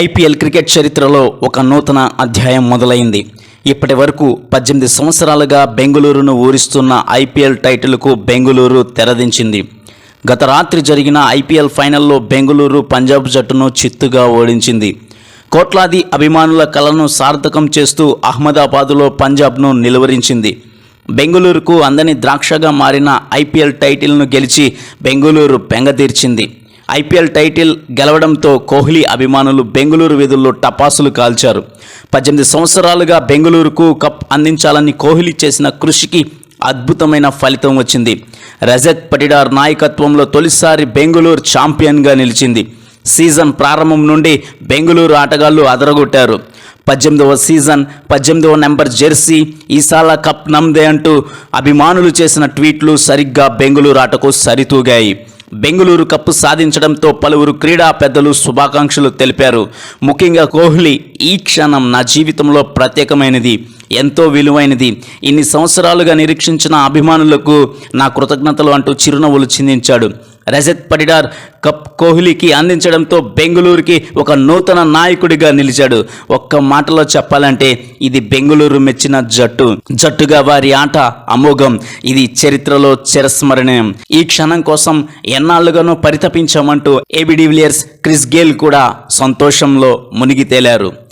IPL cricket చరిత్రలో ఒక నూతన అధ్యాయం మొదలైంది. ఇప్పటి వరకు పద్దెనిమిది సంవత్సరాలుగా బెంగళూరును ఊరిస్తున్న ఐపీఎల్ టైటిల్కు బెంగళూరు తెరదించింది. గత రాత్రి జరిగిన ఐపీఎల్ ఫైనల్లో బెంగళూరు పంజాబ్ జట్టును చిత్తుగా ఓడించింది. కోట్లాది అభిమానుల కలను సార్థకం చేస్తూ అహ్మదాబాదులో పంజాబ్ను నిలువరించింది. బెంగళూరుకు అందని ద్రాక్షగా మారిన ఐపీఎల్ టైటిల్ను గెలిచి బెంగళూరు బెంగతీర్చింది ఐపీఎల్ టైటిల్ గెలవడంతో కోహ్లీ అభిమానులు బెంగళూరు వీధుల్లో టపాసులు కాల్చారు. పద్దెనిమిది సంవత్సరాలుగా బెంగళూరుకు కప్ అందించాలని కోహ్లీ చేసిన కృషికి అద్భుతమైన ఫలితం వచ్చింది. రజత్ పటిడార్ నాయకత్వంలో తొలిసారి బెంగళూరు ఛాంపియన్గా నిలిచింది. సీజన్ ప్రారంభం నుండి బెంగళూరు ఆటగాళ్ళు అదరగొట్టారు. పద్దెనిమిదవ సీజన్ పద్దెనిమిదవ నెంబర్ జెర్సీ ఈసాల కప్ నమ్దే అంటూ అభిమానులు చేసిన ట్వీట్లు సరిగ్గా బెంగళూరు ఆటకు సరితూగాయి. బెంగళూరు కప్పు సాధించడంతో పలువురు క్రీడా పెద్దలు శుభాకాంక్షలు తెలిపారు. ముఖ్యంగా కోహ్లీ ఈ క్షణం నా జీవితంలో ప్రత్యేకమైనది ఎంతో విలువైనది. ఇన్ని సంవత్సరాలుగా నిరీక్షించిన అభిమానులకు నా కృతజ్ఞతలు అంటూ చిరునవ్వులు చిందించాడు. రజత్ పటిడార్ కప్ కోహ్లీకి అందించడంతో బెంగళూరుకి ఒక నూతన నాయకుడిగా నిలిచాడు. ఒక్క మాటలో చెప్పాలంటే ఇది బెంగళూరు మెచ్చిన జట్టు. జట్టుగా వారి ఆట అమోఘం. ఇది చరిత్రలో చిరస్మరణీయం. ఈ క్షణం కోసం ఎన్నాళ్ళుగానో పరితపించామంటూ AB de Villiers Chris Gayle కూడా సంతోషంలో మునిగి తేలారు.